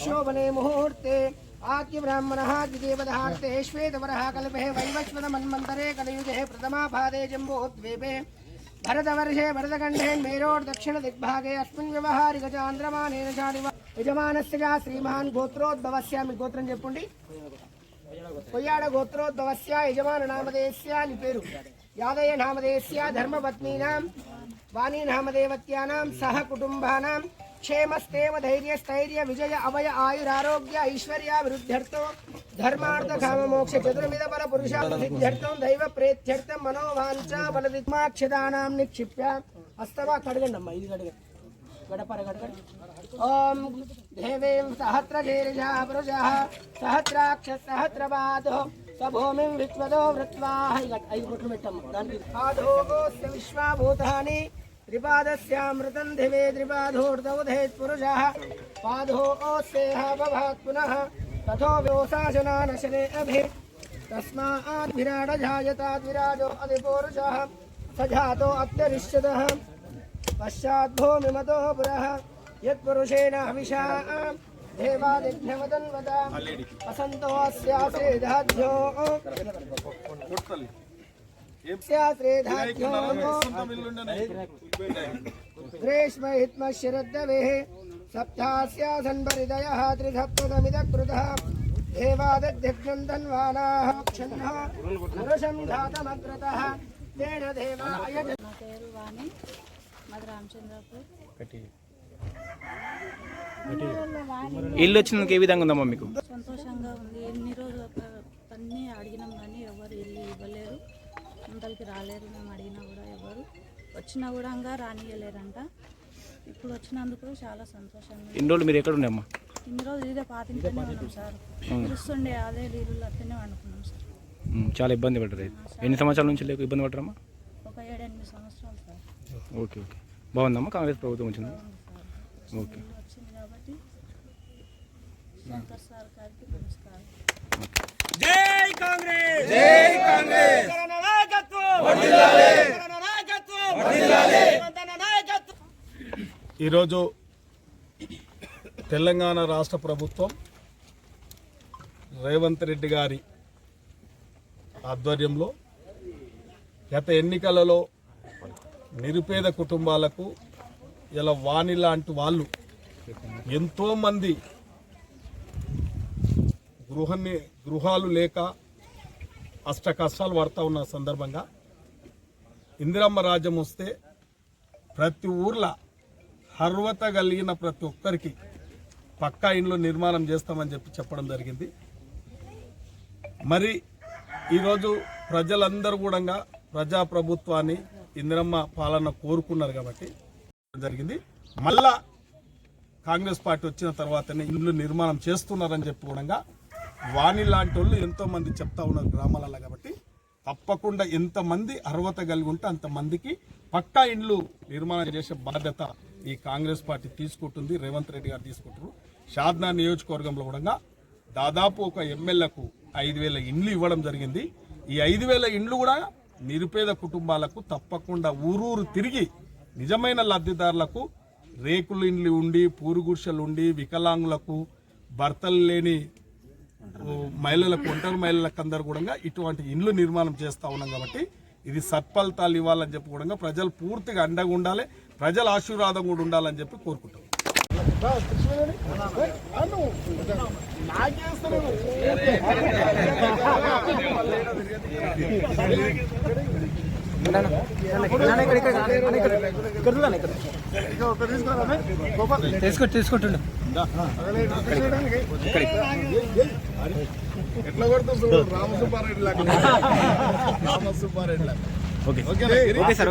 शुभशोभने मुहूर्ते आद्य ब्राह्मणः द्वितीयपदार्थे श्वेतवरः कल्पे वैवस्वत मन्वन्तरे कलयुगे प्रथमा पादे जम्बोद्वीपे भरतवर्षे भरतखण्डे मेरोर् दक्षिणदिग्भागे अस्मिन् व्यवहारिकचान्द्रमानेन चानिव యజమానస్య శ్రీమాన్ గోత్రోద్భవస్య మీ గోత్రం చెప్పండి కొయ్యాడ గోత్రోద్భవస్య యజమాన నామధేయస్య అని పేరు యాదయ్య నామధేయస్య ధర్మపత్నీనాం వాణీ నామదేవత్యానాం సహ కుటుంబానాం క్షేమస్తేవ ధైర్య స్థైర్య విజయ అవయ ఆయురారోగ్య ఐశ్వర్య వృద్ధ్యర్థం ధర్మార్థ కామ మోక్ష చతుర్మిద బల పురుషార్థం దైవ ప్రేత్యర్థం మనోవాంఛ బలదిగ్మాక్షదానాం నిక్షిప్య. హస్తవా కడగండి అమ్మా ఇది కడగండి గడపర గడగండి ఓం దేవీం సహస్రశీర్షా పురుషः సహస్రాక్ష సహస్రపాదో సభూమిం విశ్వదో వృత్వా ఐదు కొట్లు పెట్టమ్మ దానికి. పాదోగోస్య त्रिपादस्यामृतं दिवे त्रिपाधोर्दवधेत्पुरुषः पादो ओत्सेह बभात् पुनः। तथो व्योसाशनानशने अभि। तस्माद्भिराडजायताद्विराजो अधिपूरुषः। स जातो अत्यरिष्यतः पश्चाद्भूमिमतो पुरः। यत्पुरुषेण हविषा। देवादिभ्यमतन्वता वसन्तोऽस्यासेधाध्यो క్షణः పురుషం ధాతమగ్రతः తేన దేవాయ నా పేరు వాణి మాది రామచంద్రపూర్ ఇల్లు వచ్చినందుకు ఏ విధంగా ఉందమ్మా మీకు? సంతోషంగా ఉంది. ఎన్ని రోజులు అన్నీ అడిగినాం కానీ ఎవరు ఇల్లు ఇవ్వలేరు. ముందరికి రాలేరు మేము అడిగినా కూడా ఎవరు వచ్చినా కూడా ఇంకా రానియలేరంట. ఇప్పుడు వచ్చినందుకు చాలా సంతోషంగా ఉంది. ఇన్ని రోజులు మీరు ఎక్కడ ఉండమ్మా? ఇన్ని రోజులు ఇదే పాతింటనే ఉన్నాం సార్. తెలుస్తుండే అదే నీళ్ళు అట్లనే వండుకున్నాం సార్. చాలా ఇబ్బంది పడ్డారు అయితే. ఎన్ని సంవత్సరాల నుంచి లేకు ఇబ్బంది పడ్డారమ్మా? ఒక ఏడెనిమిది సంవత్సరాలు సార్. Okay okay. బాగుందమ్మా కాంగ్రెస్ ప్రభుత్వం వచ్చింది. సార్. ఓకే. ఇల్లు వచ్చింది కాబట్టి శంకర్ సార్ గారికి నమస్కారం. ఈరోజు తెలంగాణ రాష్ట్ర ప్రభుత్వం రేవంత్ రెడ్డి గారి ఆధ్వర్యంలో గత ఎన్నికలలో నిరుపేద కుటుంబాలకు ఇలా వాణి లాంటి వాళ్ళు ఎంతోమంది గృహాన్ని గృహాలు లేక అష్ట కష్టాలు పడతా ఉన్న సందర్భంగా ఇందిరమ్మ రాజ్యం వస్తే ప్రతి ఊర్లో అర్హత కలిగిన ప్రతి ఒక్కరికి పక్కా ఇండ్లు నిర్మాణం చేస్తామని చెప్పి చెప్పడం జరిగింది. మరి ఈరోజు ప్రజలందరూ కూడా ప్రజాప్రభుత్వాన్ని ఇందిరమ్మ పాలన కోరుకున్నారు కాబట్టి జరిగింది. మళ్ళా కాంగ్రెస్ పార్టీ వచ్చిన తర్వాతనే ఇండ్లు నిర్మాణం చేస్తున్నారని చెప్పి కూడా వాణి లాంటి వాళ్ళు ఎంతోమంది చెప్తా ఉన్నారు గ్రామాలలో కాబట్టి తప్పకుండా ఎంతమంది అర్హత కలిగి ఉంటే అంతమందికి పక్కా ఇండ్లు నిర్మాణం చేసే బాధ్యత ఈ కాంగ్రెస్ పార్టీ తీసుకుంటుంది. రేవంత్ రెడ్డి గారు తీసుకుంటారు. షాద్నా నియోజకవర్గంలో కూడా దాదాపు ఒక ఎమ్మెల్యేకు ఐదు వేల ఇండ్లు ఇవ్వడం జరిగింది. ఈ ఐదు వేల ఇండ్లు కూడా నిరుపేద కుటుంబాలకు తప్పకుండా ఊరూరు తిరిగి నిజమైన లబ్ధిదారులకు రేకులు ఇండ్లు ఉండి పూరుగుడిసెలు ఉండి వికలాంగులకు భర్తలు లేని మహిళలకు ఒంటరి మహిళలకు అందరు కూడా ఇటువంటి ఇండ్లు నిర్మాణం చేస్తా ఉన్నాం కాబట్టి ఇది సత్ఫలితాలు ఇవ్వాలని చెప్పి కూడా ప్రజలు పూర్తిగా అండగా ఉండాలి ప్రజల ఆశీర్వాదం కూడా ఉండాలని చెప్పి కోరుకుంటాం తీసుకో తీసుకుంటుండు ఎట్లా కొడుతుంది రామసుబ్బారెడ్డి లాగా. రామసుబ్బారెడ్డి లాగా. ఓకే ఓకేనా ఓకే సార్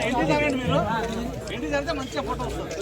ఎన్ని సార్ మీరు లాగా జరిగితే మంచిగా ఫోటో వస్తుంది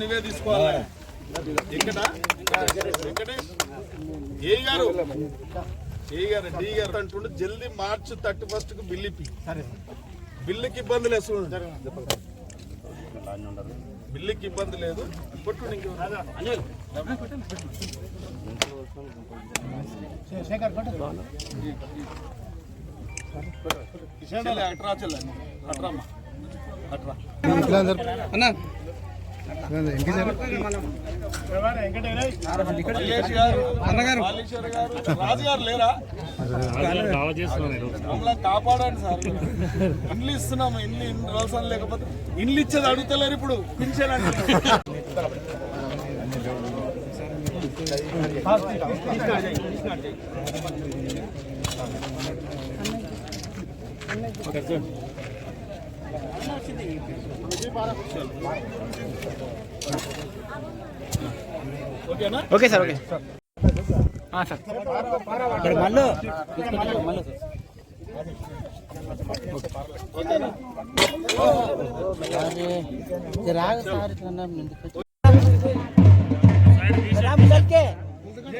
నువ్వే తీసుకోవాలి. ఎక్కడ? వెంకటేష్ ఏ గారు? ఏ గారు? డి గారు అంటుండే జల్దీ మార్చి థర్టీ ఫస్ట్కు బిల్లు ఇప్పి. బిల్లుకి ఇబ్బంది లేదు బిల్లుకి ఇబ్బంది లేదు. కొట్టు. అట్రా చెల్లె. అట్రామ్మా. అట్రా. మల్లేష్ గారు కాళేశ్వర్ రాజు గారు లేరా మమ్మల్ని కాపాడండి సార్ ఇండ్లు ఇస్తున్నాము ఇండ్లు ఇన్ని రోజులు లేకపోతే ఇండ్లు ఇచ్చేది అడుగుతలేరు ఇప్పుడు పింఛన్ అంటున్నారు. ఓకేనా ఓకే సార్ ఓకే. ఆ, సార్.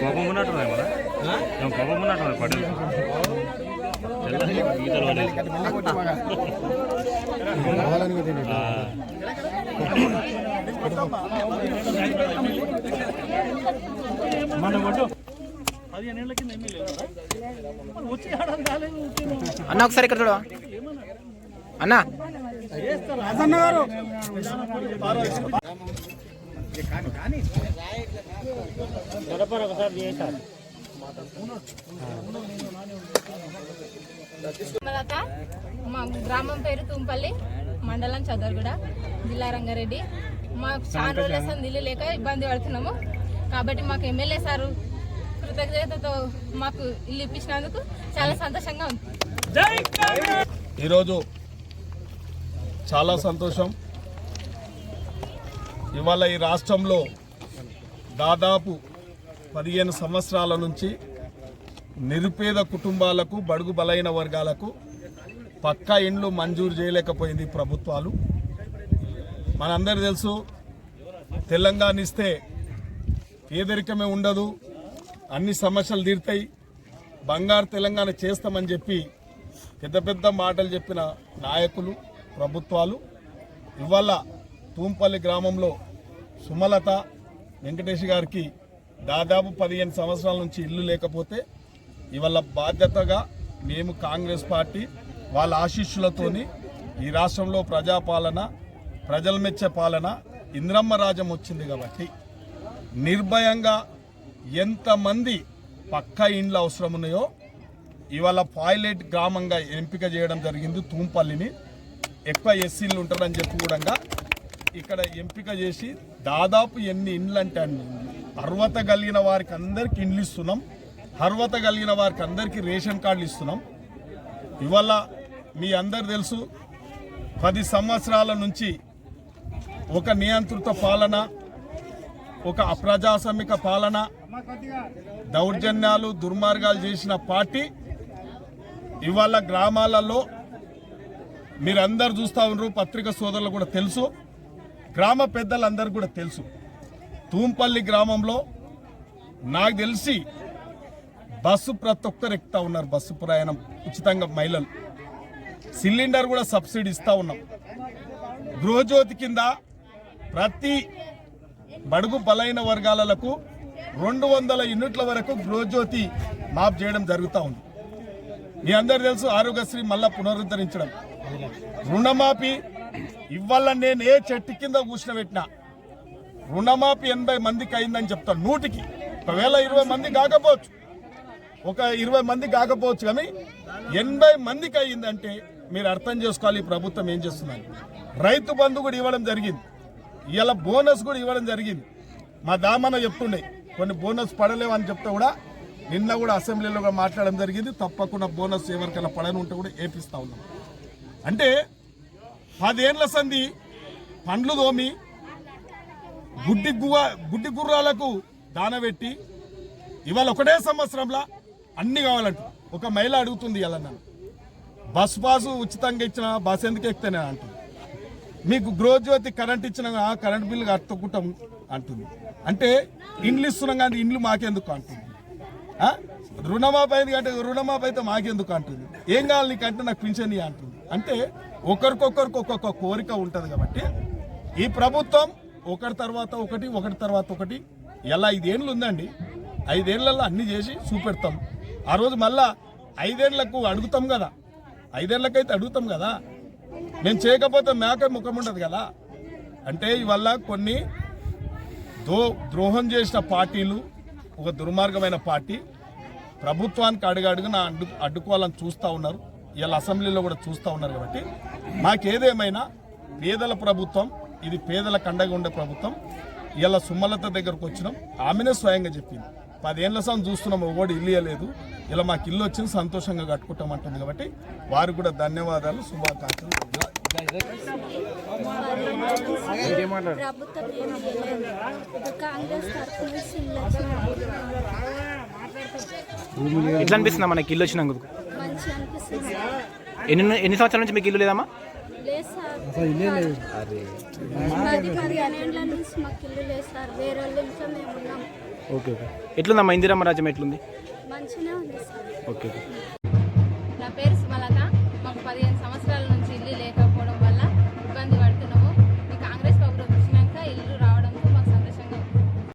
కోపం ఉన్నట్టున్నాయి మన కోపం పడి అన్న ఒకసారి ఇక్కడ చూడవా? అన్న. మా గ్రామం పేరు తుంపల్లి మండలం చదర్గూడ జిల్లా రంగారెడ్డి. మాకు చాలా రోజుల అసలు ఇల్లు లేక ఇబ్బంది పడుతున్నాము. కాబట్టి మాకు ఎమ్మెల్యే సారు కృతజ్ఞతతో మాకు ఇల్లు ఇప్పించినందుకు చాలా సంతోషంగా ఉంది. ఈరోజు చాలా సంతోషం. ఇవాళ ఈ రాష్ట్రంలో దాదాపు పదిహేను సంవత్సరాల నుంచి నిరుపేద కుటుంబాలకు బడుగు బలైన వర్గాలకు పక్కా ఇండ్లు మంజూరు చేయలేకపోయింది ప్రభుత్వాలు. మనందరూ తెలుసు తెలంగాణ ఇస్తే పేదరికమే ఉండదు అన్ని సమస్యలు తీరుతాయి. బంగారు తెలంగాణ చేస్తామని చెప్పి పెద్ద పెద్ద మాటలు చెప్పిన నాయకులు ప్రభుత్వాలు ఇవాళ తూంపల్లి గ్రామంలో సుమలత వెంకటేష్ గారికి దాదాపు పదిహేను సంవత్సరాల నుంచి ఇల్లు లేకపోతే ఇవాళ బాధ్యతగా మేము కాంగ్రెస్ పార్టీ వాళ్ళ ఆశీస్సులతోని ఈ రాష్ట్రంలో ప్రజాపాలన ప్రజల మెచ్చే పాలన ఇంద్రమ్మ రాజ్యం వచ్చింది కాబట్టి నిర్భయంగా ఎంతమంది పక్కా ఇండ్లు అవసరం ఉన్నాయో ఇవాళ పాయిలెట్ గ్రామంగా ఎంపిక చేయడం జరిగింది తూంపల్లిని. ఎక్కువ ఎస్సీలు ఉంటారని చెప్పి కూడా ఇక్కడ ఎంపిక చేసి దాదాపు ఎన్ని ఇండ్లు అంటే అర్హత కలిగిన వారికి అందరికి ఇండ్లు ఇస్తున్నాం. అర్హత కలిగిన వారికి అందరికీ రేషన్ కార్డులు ఇస్తున్నాం. ఇవాళ మీ అందరు తెలుసు పది సంవత్సరాల నుంచి ఒక నియంత్రిత పాలన ఒక అప్రజాస్వామిక పాలన దౌర్జన్యాలు దుర్మార్గాలు చేసిన పార్టీ ఇవాళ గ్రామాలలో మీరందరు చూస్తూ ఉన్నారు పత్రిక సోదరులు కూడా తెలుసు గ్రామ పెద్దలందరూ కూడా తెలుసు. తూంపల్లి గ్రామంలో నాకు తెలిసి బస్సు ప్రతి ఒక్కరు ఎక్కుతా ఉన్నారు బస్సు ప్రయాణం ఉచితంగా మహిళలు. సిలిండర్ కూడా సబ్సిడీ ఇస్తూ ఉన్నాం. గృహజ్యోతి కింద ప్రతి బడుగు బలైన వర్గాలకు రెండు వందల యూనిట్ల వరకు గృహజ్యోతి మాఫ్ చేయడం జరుగుతూ ఉంది. మీ అందరు తెలుసు ఆరోగ్యశ్రీ మళ్ళా పునరుద్ధరించడం. రుణమాఫీ ఇవ్వాల నేను ఏ చెట్టు కింద కూర్చుని రుణమాఫీ ఎనభై మందికి అయిందని చెప్తాను నూటికి. ఒకవేళ ఇరవై మంది కాకపోవచ్చు. ఒక ఇరవై మంది కాకపోవచ్చు కానీ ఎనభై మందికి అయ్యిందంటే మీరు అర్థం చేసుకోవాలి ప్రభుత్వం ఏం చేస్తుందని. రైతు బంధు కూడా ఇవ్వడం జరిగింది. ఇలా బోనస్ కూడా ఇవ్వడం జరిగింది. మా దామన్న చెప్తుండే కొన్ని బోనస్ పడలేవని చెప్తే కూడా నిన్న కూడా అసెంబ్లీలో కూడా మాట్లాడడం జరిగింది. తప్పకుండా బోనస్ ఎవరికైనా పడని ఉంటే కూడా ఏపిస్తా ఉన్నాం. అంటే పదేండ్ల సంధి పండ్లు దోమి గుడ్డి గువ్వ గుడ్డి గుర్రాలకు దాన పెట్టి ఇవాళ ఒకటే సంవత్సరంలో అన్ని కావాలంట. ఒక మహిళ అడుగుతుంది ఇలా నన్ను. బస్ పాసు ఉచితంగా ఇచ్చిన బస్ ఎందుకు ఎక్కితేనే అంటుంది. మీకు గృహజ్యోతి కరెంట్ ఇచ్చిన కరెంట్ బిల్లు కట్టుకుంటాం అంటుంది. అంటే ఇండ్లు ఇస్తున్నాం కానీ ఇండ్లు మాకెందుకు అంటుంది. రుణమాపైంది అంటే రుణమాపైతే అయితే మాకెందుకు అంటుంది. ఏం కావాలి నీకంటే నాకు పింఛన్ అంటుంది. అంటే ఒకరికొకరికి ఒక్కొక్క కోరిక ఉంటుంది కాబట్టి ఈ ప్రభుత్వం ఒకటి తర్వాత ఒకటి ఒకటి తర్వాత ఒకటి ఎలా ఐదేళ్ళు ఉందండి ఐదేళ్ళలో అన్ని చేసి చూపెడతాం. ఆ రోజు మళ్ళా ఐదేళ్ళకు అడుగుతాం కదా ఐదేళ్ళకైతే అడుగుతాం కదా. మేము చేయకపోతే మేక ముఖం ఉండదు కదా. అంటే ఇవల్ల కొన్ని దో ద్రోహం చేసిన పార్టీలు ఒక దుర్మార్గమైన పార్టీ ప్రభుత్వానికి అడుగడుగున అడ్డు అడ్డుకోవాలని చూస్తూ ఉన్నారు. ఇలా అసెంబ్లీలో కూడా చూస్తూ ఉన్నారు కాబట్టి మాకేదేమైనా పేదల ప్రభుత్వం ఇది పేదలకు అండగా ఉండే ప్రభుత్వం ఇలా సుమలత దగ్గరకు వచ్చినాం. ఆమెనే స్వయంగా చెప్పింది. పదేళ్ళ సంది చూస్తున్నాం ఒకటి ఇల్లు ఇవ్వలేదు. ఇలా మాకు ఇల్లు వచ్చింది సంతోషంగా కట్టుకుంటాం అంటుంది కాబట్టి వారికి కూడా ధన్యవాదాలు శుభాకాంక్షలు. ఎట్లా అనిపిస్తుందా మనకి ఇల్లు అనిపిస్తుంది. ఎన్ని ఎన్ని సంవత్సరాల నుంచి మీకు ఇల్లు లేదమ్మా? ఓకే ఓకే ఎట్లుందమ్మా ఇందిరమ్మ రాజ్యం ఎట్లుంది? ఓకే.